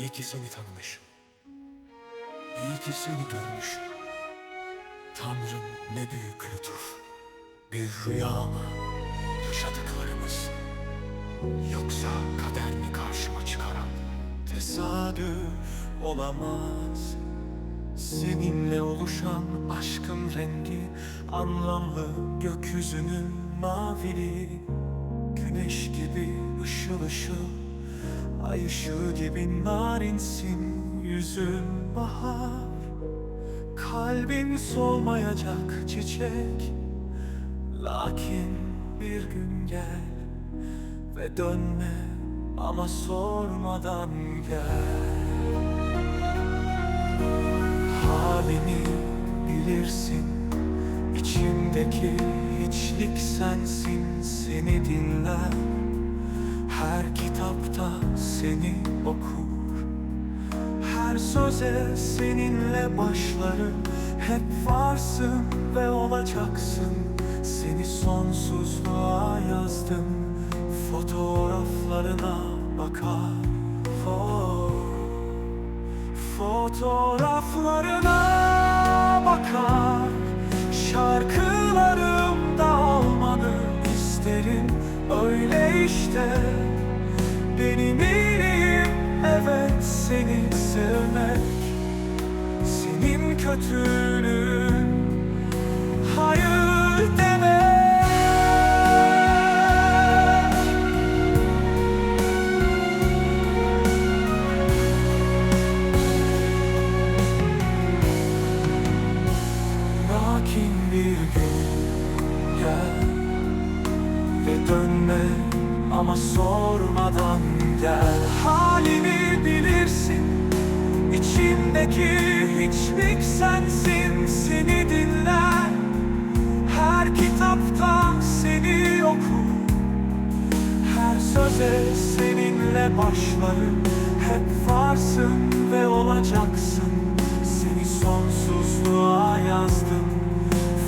İyi ki seni tanımışım. İyi ki seni görmüşüm. Tanrım ne büyük lütuf. Bir rüya mı yaşadıklarımız? Yoksa kader mi karşıma çıkaran? Tesadüf olamaz. Seninle oluşan aşkın rengi Anlamlı gökyüzünün mavili Güneş gibi ışıl ışıl Ay ışığı gibi narinsin Yüzün bahar. Kalbin solmayacak çiçek. Lakin bir gün gel Ve dönme ama sormadan gel. Halini bilirsin İçimdeki hiçlik sensin. Seni dinler Her kitapta seni okur. Her söze seninle başlarım. Hep varsın ve olacaksın. Seni sonsuzluğa yazdım. Fotoğraflarına bakar. Fotoğraflarına bakar. Şarkılarımda olmanı isterim. Öyle işte Benim iyiliğim evet seni sevmek Senin kötülüğün. Hayır demek. Lakin bir gün gel Ve dönme ama sormadan gel. Halimi bilirsin İçimdeki hiçlik sensin. Seni dinler Her kitapta seni okur her söze seninle başlarım. Hep varsın ve olacaksın. Seni sonsuzluğa yazdım.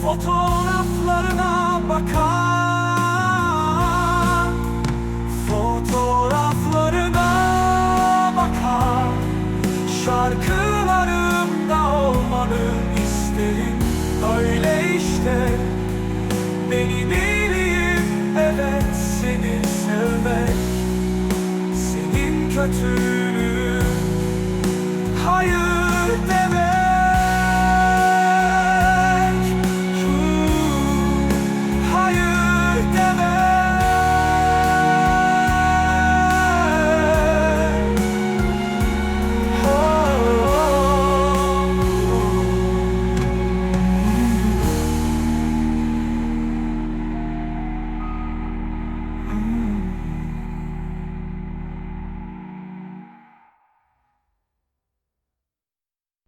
Fotoğraflarına bakar olmanı isterim. Öyle işte benim iyiliğim evet seni sevmek Senin kötü